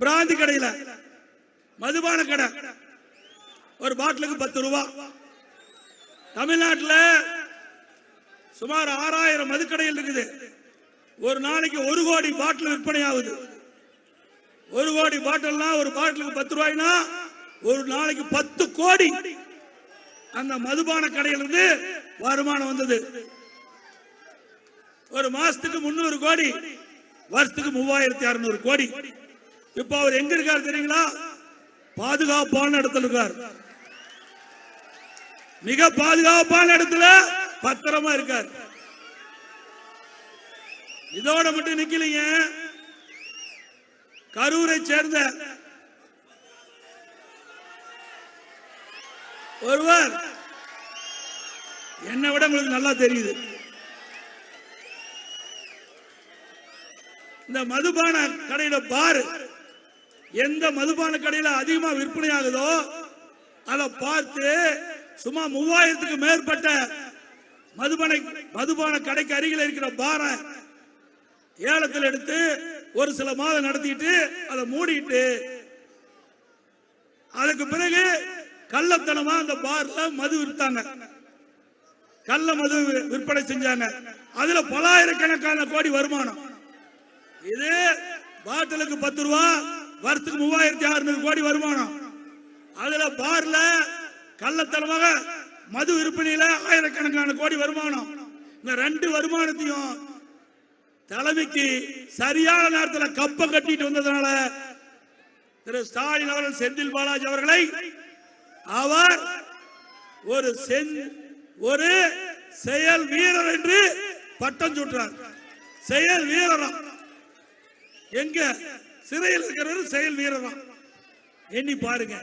பிராந்தி கடையில மதுபான கடை. ஒரு பாட்டிலுக்கு பத்து ரூபா. தமிழ்நாட்டில் சுமார் ஆறாயிரம் மதுக்கடைகள் இருக்குது. ஒரு நாளைக்கு ஒரு கோடி பாட்டில் விற்பனை ஆகுது. ஒரு கோடி பாட்டில்னா ஒரு பாட்டிலுக்கு பத்து ரூபாய்னா ஒரு நாளைக்கு பத்து கோடி. அந்த மதுபான கடையிலிருந்து வருமானம் வந்தது. ஒரு மாசத்துக்கு முன்னூறு கோடி வருஷத்துக்கு மூவாயிரத்தி அறுநூறு கோடி. இப்ப அவர் எங்க இருக்காரு தெரியுங்களா? பாதுகாப்பான இடத்துல இருக்கார். மிக பாதுகாப்பான இடத்துல பத்திரமா இருக்கார். இதோட மட்டும் நிக்கலீங்க. கரூரை சேர்ந்த ஒருவர். என்னை விட உங்களுக்கு நல்லா தெரியுது. இந்த மதுபான கடையில பாரு. எந்த மதுபான கடையில அதிகமா விற்பனை ஆகுதோ அதை பார்த்து சும்மா மூவாயிரத்துக்கு மேற்பட்ட மதுபான மதுபான கடைக்கு அருகில் இருக்கிற பார ஏலத்தில் எடுத்து ஒரு சில மாதம் நடத்திட்டு அதை மூடிட்டு அதுக்கு பிறகு கள்ளத்தனமா அந்த பார்ல மது விற்றாங்க கள்ள மது விற்பனை செஞ்சாங்க. அதுல பலாயிரக்கணக்கான கோடி வருமானம். இது பாட்டிலுக்கு பத்து ரூபா வருஷத்துக்கு மூவாயிரத்தி அறுநூறு கோடி வருமானம். அதுல பார்ல கள்ளத்தனமாக மது விற்பனையில ஆயிரக்கணக்கான கோடி வருமானம். இந்த ரெண்டு வருமானத்தையும் தலைமைக்கு சரியான நேரத்தில் கப்பம் கட்டிட்டு வந்ததுனால திரு ஸ்டாலின் அவர்கள் செந்தில் பாலாஜி அவர்களை அவர் ஒரு ஒரு செயல் வீரர் என்று பட்டம் சூட்டுறார் செயல் வீரரா. எங்க சிறையில் இருக்கிறவர் செயல் வீரரா எண்ணி பாருங்க.